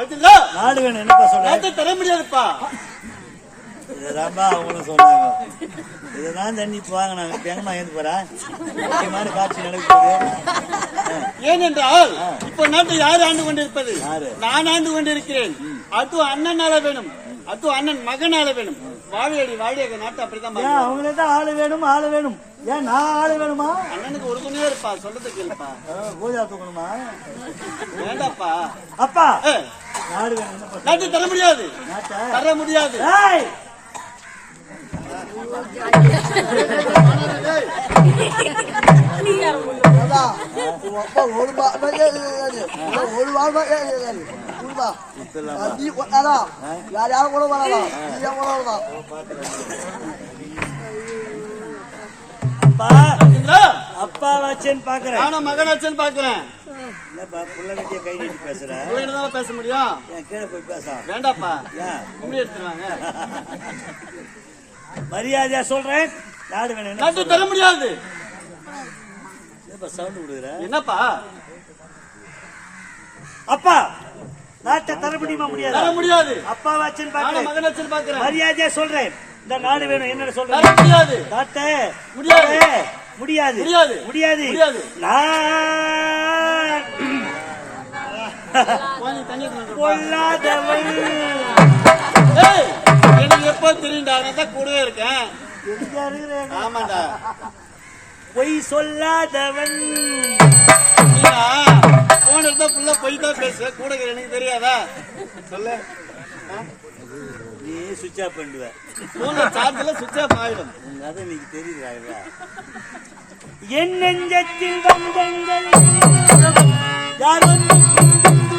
சரிங்களா? நாடு வேணும் என்னப்பா நேரத்தை தர முடியாதுப்பா. இதுதான்பா அவங்களும் சொன்னாங்க. இதுதான் தண்ணி வாங்கினாங்க. எங்கம்மா ஏந்து போறா? முக்கியமான காட்சி நடக்குது. ஏனென்றால் இப்ப நாட்டை யார் ஆண்டு கொண்டிருப்பது? யாரு? நான் ஆண்டு கொண்டிருக்கிறேன். அது அண்ணனால வேணும். அது அண்ணன் மகனால வேணும். வாழையடி வாழையக நாட்டு அப்படிதான். அவங்களே தான் ஆளு வேணும் ஆளு வேணும்? ஏன் நான் ஆளு வேணுமா? அண்ணனுக்கு ஒரு துணியே இருப்பா. சொல்றது கேளுப்பா. பூஜா தூக்கணுமா? வேண்டாப்பா. அப்பா நாட்டை தர முடியாது தர முடியாது ஒரு நீ கொண்டாடா. யார் யாரும் கூட வரலாம் நீ கூட வரலாம் அப்பா? அப்பா வச்சேன்னு பாக்குறேன் நானும் மகனாச்சேன்னு பாக்குறேன் என்னப்பா புள்ள கட்டிய கை நீட்டி பேசுற. தான் பேச முடியும் ஏன் கீழே போய் பேச. வேண்டாப்பா. ஏன் உண்மையை எடுத்துருவாங்க மரியாதையா சொல்றேன். வேணும் நாட்டை தர முடியாது. சவுண்ட் என்னப்பா? அப்பா நாட்டை தர முடியுமா முடியாது? தர முடியாது. அப்பா வச்சேன்னு பாக்குறேன் மரியாதையா சொல்றேன். இந்த நாடு வேணும் என்ன சொல்றேன். முடியாது. நாட்டை முடியாது. முடியாது. முடியாது. முடியாது. நான் போய் எனக்கு எப்போ தெரியும்டா? நான் தான் கூடவே இருக்கேன். எங்க ஆமாண்டா. பொய் சொல்லாதவன். நீங்க போன் எடுத்தா ஃபுல்லா பொய் தான் பேசுவேன். கூட இருக்கிற எனக்கு தெரியாதா? சொல்லு. நீ சுவிட்ச் ஆஃப் பண்ணுவ போன்ல சார்ஜ்ல சுவிட்ச் ஆஃப் ஆயிடும். உங்க அதை நீக்கு தெரியுது என் நெஞ்சத்தில் வந்தங்கள். யார் வந்து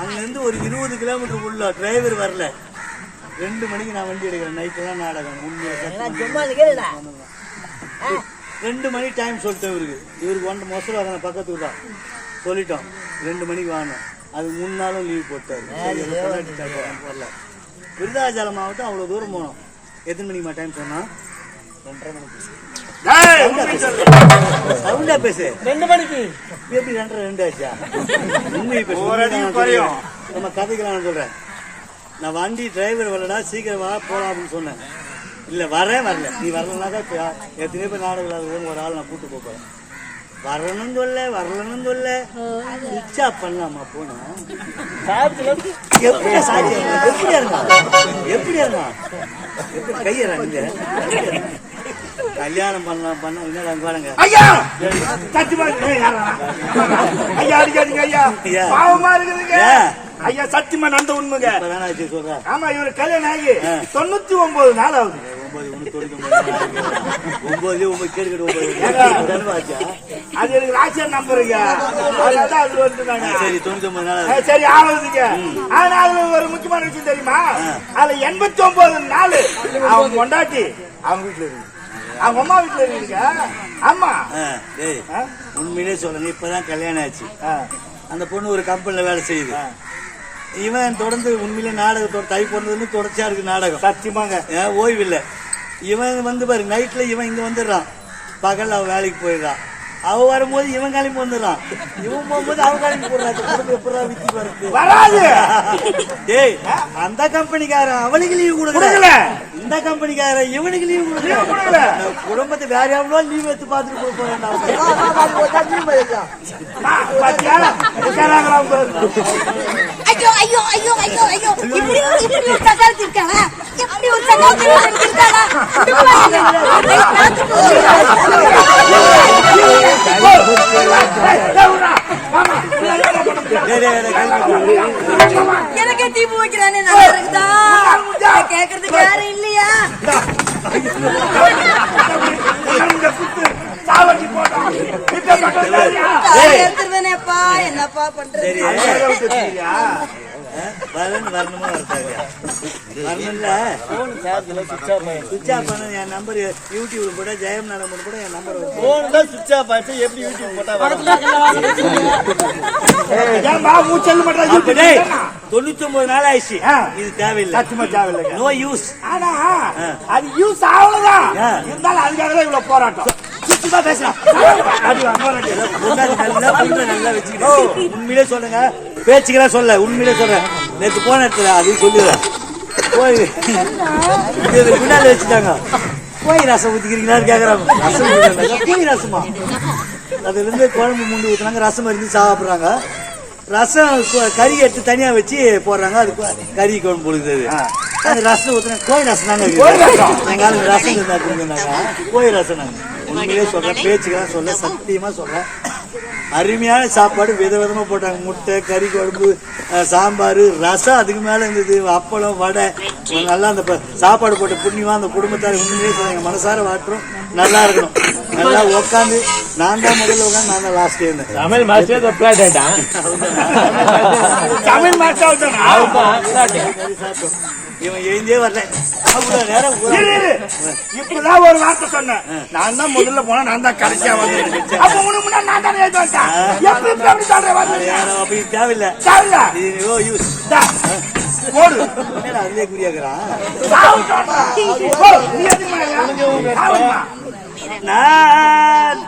அங்கிருந்து ஒரு இருபது கிலோமீட்டர் உள்ள டிரைவர் வரல. ரெண்டு மணிக்கு நான் வண்டி எடுக்கிறேன். நைட்டெல்லாம் நாடகம். உண்மையா சத்தியமா. ரெண்டு மணி டைம் சொல்லிட்டேன் இவருக்கு. இவருக்கு ஒன்று மொசல் வரணும் பக்கத்துக்கு தான் சொல்லிட்டோம். ரெண்டு மணிக்கு வாங்கணும் அது மூணு நாளும் லீவ் போட்டாரு வரல. விருதாச்சலம் மாவட்டம் அவ்வளோ தூரம் போனோம். எத்தனை மணிக்குமா டைம் சொன்னா? ரெண்டரை மணிக்கு. சவுண்டா பேசு. ரெண்டு மணிக்கு. எப்படி ரெண்டரை ரெண்டு ஆச்சா? உண்மையை பேசு நான் நம்ம கதைக்கு நான் சொல்றேன். நான் வண்டி டிரைவர் வரலடா சீக்கிரம் வா போலாம் அப்படின்னு சொன்னேன். இல்ல வரேன் வரல. நீ வரலனாக்கா இப்ப எத்தனையோ பேர் நாடகம் இல்லாத ஒரு ஆள் நான் கூட்டு போறேன். வரணும்னு சொல்ல வரலன்னு சொல்ல. ஆஃப் பண்ணலாமா போனா? எப்படியா சாட்சி எப்படியா இருந்தான் எப்படியா இருந்தான் எப்படி கையறா நீங்க கல்யாணம் பண்ணலாம் பண்ண அங்க வாருங்க ஐயா! சத்தியமா? ஐயா அடிக்காதீங்க ஐயா. ஐயா. பாவமா இருக்குதுங்க? ஐயா. சத்தியமா நந்த உண்மைங்க. இப்ப வேணா வச்சு சொல்ற. ஆமா இவரு கல்யாணம் ஆகி. தொண்ணூத்தி ஒன்பது நாள் ஆகுது. ஒன்பது ஒன்பது ஒன்பது கேடு கேடு ஒன்பது அது எனக்கு ராசியர் நம்பருங்க. அது வந்து சரி தொண்ணூத்தி ஒன்பது நாள் சரி ஆகுதுங்க. ஆனா அதுல ஒரு முக்கியமான விஷயம் தெரியுமா? அதுல எண்பத்தி ஒன்பது நாள் அவன் கொண்டாட்டி அவங்க வீட்டுல இருக்கு. அவங்க அம்மா வீட்டுல இருக்குங்க? ஆமா டேய்? உண்மையிலே சொல்றேன் இப்பதான் கல்யாணம் ஆச்சு. அந்த பொண்ணு ஒரு கம்பெனில வேலை செய்யுது. இவன் தொடர்ந்து உண்மையிலே நாடகத்தோட தை பிறந்ததுன்னு தொடர்ச்சியா இருக்கு நாடகம். சத்தியமாங்க. ஓய்வு இல்ல இவன் வந்து பாரு நைட்ல இவன் இங்க வந்துடுறான். பகல்ல அவன் வேலைக்கு போயிடுறான். அவ வரும்போது இவன் கிளம்பி வந்துடுறான். இவன் போகும்போது அவன் கிளம்பி போடுறான். எப்படா வித்தி வருது வராது. டேய் அந்த கம்பெனிக்காரன் அவனுக்கு லீவு கொடுக்கல. கொடுக்கல இந்த கம்பெனிக்காரன் இவனுக்கு லீவு கொடுக்கல. குடும்பத்தை வேற எவனோ லீவ் எடுத்து பார்த்துட்டு போறேன். ஐயோ ஐயோ ஐயோ ஐயோ ஐயோ இப்படி இப்படி ஒரு இப்படி. நாட்டுக்கு எனக்கே தீபு வைக்கிறானே நல்லா இருக்குதா கேக்குறதுக்கு யாரும் இல்லையா என்னப்பா பண்றது வரேன்னு வரணுமா வரட்டாங்க வரணும்ல. சுவிட்ச் ஆஃப் பண்ண என் நம்பர் யூடியூப்ல கூட ஜெயம் நடமன் கூட என் நம்பர் போன் தான் சுவிட்ச் ஆஃப் ஆயிடுச்சு எப்படி யூடியூப் போட்டா டேய், தொண்ணூத்தி ஒன்பது நாள் ஆயிடுச்சு. இது தேவையில்லை. சத்தியமா தேவையில்லைங்க. நோ யூஸ் ஆனா அது யூஸ் ஆகலதான். இருந்தாலும் அதுக்காக தான் இவ்வளவு போராட்டம். சுத்தமா புல்ல நல்லா வச்சுக்கிட்டு. உண்மையிலே சொல்லுங்க. பேச்சுக்கெல்லாம் சொல்ல உண்மையிலே சொல்றேன். நேத்து போன இடத்துல அது சொல்லுவேன் போய் முன்னாடி வச்சுட்டாங்க. போய் ரசம் ஊத்திக்கிறீங்களான்னு கேக்குறாங்க. ரசம். போய் ரசமா? அதுல இருந்து குழம்பு முண்டு ஊத்துனாங்க ரசம் இருந்து சாப்பிடுறாங்க. ரசம் கறி எடுத்து தனியா வச்சு போடுறாங்க. அது கறி குழம்பு பொழுது அந்த ரசம் ஊத்துனாங்க கோழி ரசம் தாங்க இருக்குது. எங்க ஆளுங்க ரசம் இருந்தாங்க கோழி ரசம் நாங்க உண்மையிலே சொல்றேன் பேச்சுக்கெல்லாம் சொல்ல சத்தியமா சொல்றேன். அருமையான சாப்பாடு விதவிதமா போட்டாங்க. முட்டை கறி குழம்பு சாம்பார் ரசம் அதுக்கு மேல இருந்தது. அப்பளம் வடை. நல்லா அந்த சாப்பாடு போட்ட புண்ணியமா அந்த குடும்பத்தார் உண்மையிலே சொல்றாங்க மனசார வாட்டுறோம் நல்லா இருக்கணும். நல்லா உட்காந்து நான் தான் முதல்ல உட்காந்து நான் தான் லாஸ்ட் இருந்தேன். தமிழ் மாஸ்டர் ஆயிட்டான். தமிழ் மாஸ்டர் சாப்பிட்டோம். இவன் எழுந்தே வரல. அவ்வளவு நேரம். இப்படிதான் ஒரு வார்த்தை சொன்னேன். நான் தான் முதல்ல போனா நான் தான் கடைசியா வந்தேன் அப்ப உனக்கு முன்னாடி நான் தானே எழுதி வந்தேன். எப்படி இப்படி அப்படி வந்து தேவையில்லை? இது ஓ யூஸ். ஓடு அதுலயே குறியாக்குறான். நான்